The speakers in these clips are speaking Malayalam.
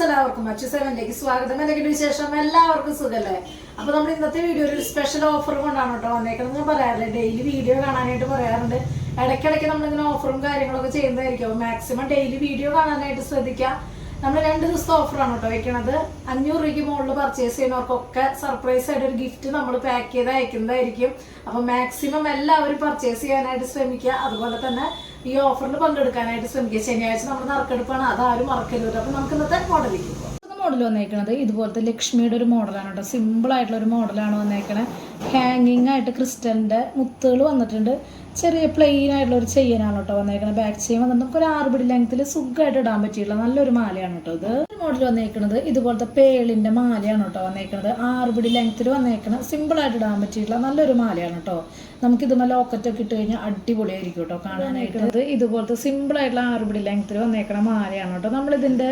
ഫ്രണ്ട്സ് എല്ലാവർക്കും അച്ഛ സെവനിലേക്ക് സ്വാഗതം. എന്തെങ്കിലും വിശേഷം എല്ലാവർക്കും സുഖല്ലേ? അപ്പൊ നമ്മൾ ഇന്നത്തെ വീഡിയോ ഒരു സ്പെഷ്യൽ ഓഫർ കൊണ്ടാണ് കേട്ടോ വന്നേക്കുന്നത്. ഞാൻ പറയാറില്ല ഡെയിലി വീഡിയോ കാണാനായിട്ട് പറയാറുണ്ട്. ഇടയ്ക്കിടയ്ക്ക് നമ്മളിങ്ങനെ ഓഫറും കാര്യങ്ങളൊക്കെ ചെയ്യുന്നതായിരിക്കും. അപ്പോൾ മാക്സിമം ഡെയിലി വീഡിയോ കാണാനായിട്ട് ശ്രദ്ധിക്കുക. നമ്മൾ രണ്ട് ദിവസത്തെ ഓഫറാണ് കേട്ടോ വെക്കണത്. അഞ്ഞൂറ് രൂപയ്ക്ക് മുകളിൽ പർച്ചേസ് ചെയ്യുന്നവർക്കൊക്കെ സർപ്രൈസ് ആയിട്ട് ഒരു ഗിഫ്റ്റ് നമ്മൾ പാക്ക് ചെയ്ത് അയക്കുന്നതായിരിക്കും. അപ്പോൾ മാക്സിമം എല്ലാവരും പർച്ചേസ് ചെയ്യാനായിട്ട് ശ്രമിക്കുക. അതുപോലെ തന്നെ ഈ ഓഫറിൽ പങ്കെടുക്കാനായിട്ട് ശ്രമിക്കുക. ശനിയാഴ്ച നമ്മൾ നറുക്കെടുപ്പാണ്. അതാരും മറക്കരുത് അപ്പോൾ നമുക്ക് ഇന്നത്തെ മോഡലിലേക്ക് മോഡൽ വന്നേക്കണത് ഇതുപോലത്തെ ലക്ഷ്മിയുടെ ഒരു മോഡലാണ് കേട്ടോ. സിമ്പിൾ ആയിട്ടുള്ള ഒരു മോഡലാണ് വന്നേക്കണത്. ഹാങ്ങിങ് ആയിട്ട് ക്രിസ്റ്റലിന്റെ മുത്തുകൾ വന്നിട്ടുണ്ട്. ചെറിയ പ്ലെയിൻ ആയിട്ടുള്ള ഒരു ചെയിനാണ് കേട്ടോ വന്നേക്കുന്നത് ബാക്ക് ചെയിൻ വന്നിട്ട് നമുക്ക് ഒരു ആറുപിടി ലെങ്ത്തിൽ സുഖമായിട്ട് ഇടാൻ പറ്റിയിട്ടുള്ള നല്ലൊരു മാലയാണ് കേട്ടോ ഇത്. മോഡൽ വന്നേക്കുന്നത് ഇതുപോലത്തെ പേളിന്റെ മാലയാണ് കേട്ടോ വന്നേക്കുന്നത് ആറുപിടി ലെങ്ത്തിൽ വന്നേക്കുന്ന സിമ്പിൾ ആയിട്ട് ഇടാൻ പറ്റിയിട്ടുള്ള നല്ലൊരു മാലയാണ് കേട്ടോ. നമുക്ക് ഇതുമ്മ ലോക്കറ്റ് ഒക്കെ ഇട്ട് കഴിഞ്ഞാൽ അടിപൊളിയായിരിക്കും കേട്ടോ കാണാനായിട്ട്. ഇതുപോലത്തെ സിമ്പിൾ ആയിട്ടുള്ള ആറുപിടി ലെങ്ത്തിൽ വന്നേക്കണ മാലയാണ് കേട്ടോ നമ്മളിതിന്റെ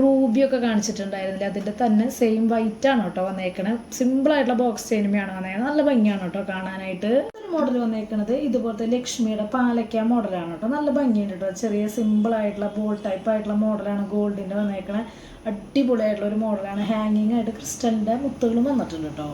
റൂബിയൊക്കെ കാണിച്ചിട്ടുണ്ടായിരുന്നില്ല? അതിന്റെ തന്നെ സെയിം വൈറ്റ് ആണ് കേട്ടോ വന്നേക്കണത്. സിമ്പിൾ ആയിട്ടുള്ള ബോക്സ് ചെയിനുമയാണ് വന്നേക്കുന്നത് നല്ല ഭംഗിയാണ് കേട്ടോ കാണാനായിട്ട്. മോഡൽ വന്നേക്കണത് ഇതുപോലത്തെ ലക്ഷ്മിയുടെ പാലക്ക മോഡലാണ് കേട്ടോ നല്ല ഭംഗിയുണ്ട് കേട്ടോ ചെറിയ സിമ്പിൾ ആയിട്ടുള്ള ബോൾ ടൈപ്പ് ആയിട്ടുള്ള മോഡലാണ് ഗോൾഡിന്റെ വന്നേക്കണത്. അടിപൊളിയായിട്ടുള്ള ഒരു മോഡലാണ് ഹാങ്ങിങ് ആയിട്ട് ക്രിസ്റ്റലിന്റെ മുത്തുകളും വന്നിട്ടുണ്ട് കേട്ടോ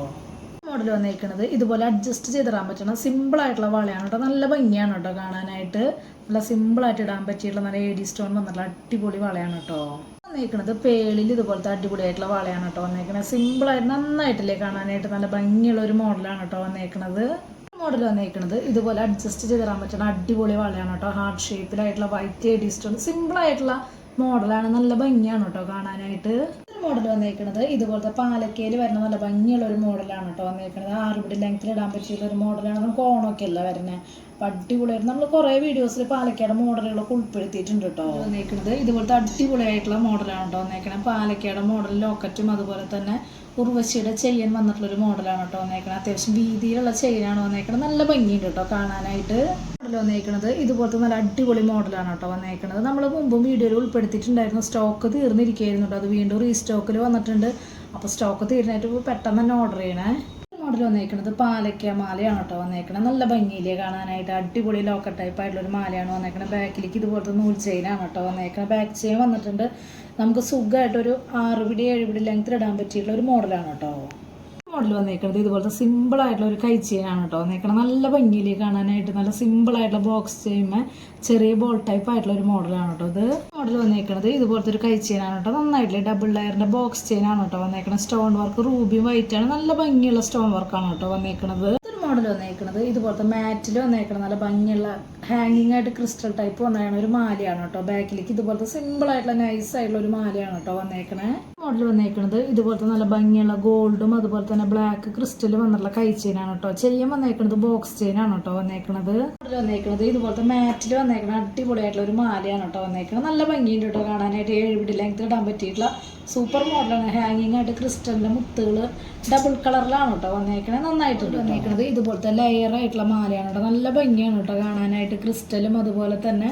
മോഡൽ വന്നിരിക്കുന്നത് ഇതുപോലെ അഡ്ജസ്റ്റ് ചെയ്തിടാൻ പറ്റണ. സിമ്പിൾ ആയിട്ടുള്ള വളയാണ് കേട്ടോ. നല്ല ഭംഗിയാണ് കേട്ടോ കാണാനായിട്ട്. നല്ല സിമ്പിൾ ആയിട്ട് ഇടാൻ പറ്റിയിട്ടുള്ള നല്ല എ ഡി സ്റ്റോൺ വന്നിട്ടുള്ള അടിപൊളി വളയാണ് കേട്ടോ. വന്നിരിക്കുന്നത് പേളിൽ ഇതുപോലത്തെ അടിപൊളി ആയിട്ടുള്ള വളയാണ് കേട്ടോ വന്നേക്കുന്നത് സിമ്പിൾ ആയിട്ട് നന്നായിട്ടില്ലേ കാണാനായിട്ട് നല്ല ഭംഗിയുള്ള ഒരു മോഡലാണ് കേട്ടോ വന്നേക്കുന്നത് മോഡൽ വന്നിരിക്കുന്നത് ഇതുപോലെ അഡ്ജസ്റ്റ് ചെയ്തിടാൻ പറ്റുന്ന അടിപൊളി വളയാണ് കേട്ടോ. Heart ഷേപ്പിലായിട്ടുള്ള white A D stone simple ആയിട്ടുള്ള മോഡലാണ് നല്ല ഭംഗിയാണ് കേട്ടോ കാണാനായിട്ട്. മോഡൽ വന്നേക്കണത്. ഇതുപോലത്തെ പാലക്കയിൽ വരുന്ന നല്ല ഭംഗിയുള്ള ഒരു മോഡലാണ് കേട്ടോ വന്നേക്കണത് ആറുപടി ലെങ്ത്തിൽ ഇടാൻ പറ്റിയുള്ള ഒരു മോഡലാണ് നമുക്ക് ഓണമൊക്കെ അല്ല വരുന്നത് അപ്പം അടിപൊളിയായിട്ട് നമ്മൾ കുറേ വീഡിയോസിൽ പാലക്കയുടെ മോഡലുകളൊക്കെ ഉൾപ്പെടുത്തിയിട്ടുണ്ട് കേട്ടോ വന്നേക്കണത്. ഇതുപോലത്തെ അടിപൊളിയായിട്ടുള്ള മോഡലാണ് കേട്ടോ വന്നേക്കണേ പാലക്കയുടെ മോഡൽ ലോക്കറ്റും അതുപോലെ തന്നെ ഉർവശിയുടെ ചെയിൻ വന്നിട്ടുള്ള ഒരു മോഡലാണ് കേട്ടോ വന്നേക്കണേ അത്യാവശ്യം വീതിയിലുള്ള ചെയിനാണ് വന്നേക്കണത്. നല്ല ഭംഗിയുണ്ട് കേട്ടോ കാണാനായിട്ട്. മോഡൽ വന്നേക്കണത് ഇതുപോലത്തെ നല്ല അടിപൊളി മോഡലാണ് കേട്ടോ വന്നേക്കണത്. നമ്മൾ മുമ്പും വീഡിയോയിൽ ഉൾപ്പെടുത്തിയിട്ടുണ്ടായിരുന്നു. സ്റ്റോക്ക് തീർന്നിരിക്കുകയായിരുന്നു കേട്ടോ. അത് വീണ്ടും റീസ്റ്റോക്കിൽ വന്നിട്ടുണ്ട്. അപ്പോൾ സ്റ്റോക്ക് തീർന്നിട്ട് പെട്ടെന്ന് തന്നെ ഓർഡർ ചെയ്യണേ. മോഡൽ വന്നേക്കണത് പാലക്ക മാലയാണ് കേട്ടോ വന്നേക്കണത്. നല്ല ഭംഗിയിലേ കാണാനായിട്ട്. അടിപൊളി ലോക്കർ ടൈപ്പ് ആയിട്ടുള്ള ഒരു മാലയാണ് വന്നേക്കണത്. ബാക്കിലേക്ക് ഇതുപോലത്തെ നൂൽ ചെയിനാണ് കേട്ടോ വന്നേക്കണത്. ബാക്ക് ചെയിൻ വന്നിട്ടുണ്ട്. നമുക്ക് സുഖമായിട്ടൊരു ആറ് പിടി ഏഴ് പിടി ലെങ്ത്തിൽ ഇടാൻ പറ്റിയിട്ടുള്ള ഒരു മോഡലാണ് കേട്ടോ. മോഡൽ വന്നേക്കുന്നത് ഇതുപോലത്തെ സിമ്പിൾ ആയിട്ടുള്ള ഒരു കൈ ചെയിനാണ് കേട്ടോ വന്നേക്കണം നല്ല ഭംഗിയിൽ കാണാനായിട്ട് നല്ല സിമ്പിൾ ആയിട്ടുള്ള ബോക്സ് ചെയ്യുമ്പോൾ ചെറിയ ബോൾ ടൈപ്പ് ആയിട്ടുള്ള ഒരു മോഡലാണ് കേട്ടോ ഇത്. മോഡൽ വന്നേക്കുന്നത് ഇതുപോലത്തെ ഒരു കൈ ചെയിനാണ് കേട്ടോ നന്നായിട്ടുള്ള ഡബിൾ ലെയറിന്റെ ബോക്സ് ചെയിനാണ് കേട്ടോ വന്നേക്കുന്നത് സ്റ്റോൺ വർക്ക് റൂബിയും വൈറ്റ് ആണ്. നല്ല ഭംഗിയുള്ള സ്റ്റോൺ വർക്കാണ് കേട്ടോ വന്നേക്കണത്. ഒരു മോഡൽ വന്നേക്കുന്നത് ഇതുപോലത്തെ മാറ്റിൽ വന്നേക്കണം നല്ല ഭംഗിയുള്ള ഹാങ്ങിങ് ആയിട്ട് ക്രിസ്റ്റൽ ടൈപ്പ് വന്നേക്കണ ഒരു മാലയാണ് കേട്ടോ. ബാക്കിലേക്ക് ഇതുപോലത്തെ സിമ്പിൾ ആയിട്ടുള്ള നൈസ് ആയിട്ടുള്ള ഒരു മാലയാണ് കേട്ടോ വന്നേക്കണേ മോഡൽ വന്നേക്കുന്നത് ഇതുപോലത്തെ നല്ല ഭംഗിയുള്ള ഗോൾഡും അതുപോലെ തന്നെ ബ്ലാക്ക് ക്രിസ്റ്റൽ വന്നിട്ടുള്ള കൈ ചെയിനാണ് കേട്ടോ ചെയിൻ വന്നേക്കുന്നത് ബോക്സ് ചെയിനാണ് കേട്ടോ വന്നേക്കുന്നത് മോഡൽ വന്നേക്കുന്നത് ഇതുപോലത്തെ മാറ്റിൽ വന്നേക്കണ അടിപൊളിയായിട്ടുള്ള ഒരു മാലയാണ് കേട്ടോ വന്നേക്കുന്നത് നല്ല ഭംഗിയുണ്ട് കേട്ടോ കാണാനായിട്ട്. ഏഴ് പിടി ലെങ്ത് ഇടാൻ പറ്റിയിട്ടുള്ള സൂപ്പർ മോഡലാണ് ഹാങ്ങിങ് ആയിട്ട് ക്രിസ്റ്റലിന്റെ മുത്തുകൾ ഡബിൾ കളറിലാണ് കേട്ടോ വന്നേക്കണത്. നന്നായിട്ടുണ്ട് വന്നേക്കണത്. ഇതുപോലത്തെ ലെയർ ആയിട്ടുള്ള മാലയാണ് കേട്ടോ നല്ല ഭംഗിയാണ് കേട്ടോ കാണാനായിട്ട്. ക്രിസ്റ്റലും അതുപോലെ തന്നെ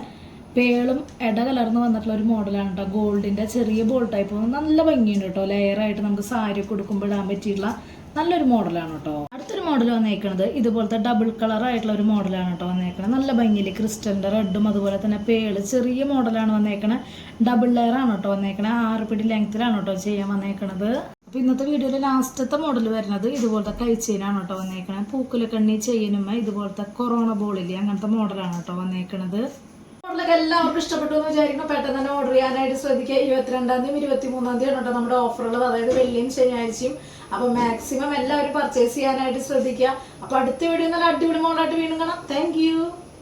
പേളും ഇട കലർന്ന് വന്നിട്ടുള്ള ഒരു മോഡലാണ് കേട്ടോ ഗോൾഡിന്റെ ചെറിയ ബോൾ ടൈപ്പ് നല്ല ഭംഗിയുണ്ട് കേട്ടോ ലെയർ ആയിട്ട് നമുക്ക് സാരി ഇടാൻ പറ്റിയിട്ടുള്ള നല്ലൊരു മോഡലാണ് കേട്ടോ അടുത്തൊരു മോഡൽ വന്നേക്കണത് ഇതുപോലത്തെ ഡബിൾ കളർ ആയിട്ടുള്ള ഒരു മോഡലാണ് കേട്ടോ വന്നേക്കണത്. നല്ല ഭംഗിയിൽ ക്രിസ്റ്റലിന്റെ റെഡും അതുപോലെ തന്നെ പേൾ ചെറിയ മോഡലാണ് വന്നേക്കണത്. ഡബിൾ ലെയർ ആണ് കേട്ടോ വന്നേക്കണത്. ആറ് പിടി ലെങ്ത്തിലാണ് കേട്ടോ ചെയ്യാൻ വന്നേക്കണത്. അപ്പൊ ഇന്നത്തെ വീഡിയോയിൽ ലാസ്റ്റത്തെ മോഡൽ വരുന്നത് ഇതുപോലത്തെ കൈച്ചെയിനാണ് കേട്ടോ വന്നേക്കണത്. പൂക്കുലക്കണ്ണി ചെയിനുമ്മ ഇതുപോലത്തെ കൊറോണ ബോളില്ലേ അങ്ങനത്തെ മോഡലാണ് കേട്ടോ വന്നേക്കണത്. മോഡലൊക്കെ എല്ലാവർക്കും ഇഷ്ടപ്പെട്ടു എന്ന് വിചാരിക്കണം പെട്ടെന്ന് തന്നെ ഓർഡർ ചെയ്യാനായിട്ട് ശ്രദ്ധിക്കുക. ഇരുപത്തിരണ്ടാം തീയതി ഇരുപത്തി മൂന്നാം തീയതി കേട്ടോ നമ്മുടെ ഓഫറുകൾ അതായത് വെള്ളിയും ശനിയാഴ്ചയും. അപ്പൊ മാക്സിമം എല്ലാവരും പർച്ചേസ് ചെയ്യാനായിട്ട് ശ്രദ്ധിക്കുക. അപ്പൊ അടുത്ത വീഡിയോ നല്ല അടിപൊളി മോഡലായിട്ട് വീണ്ടും കാണാം. താങ്ക്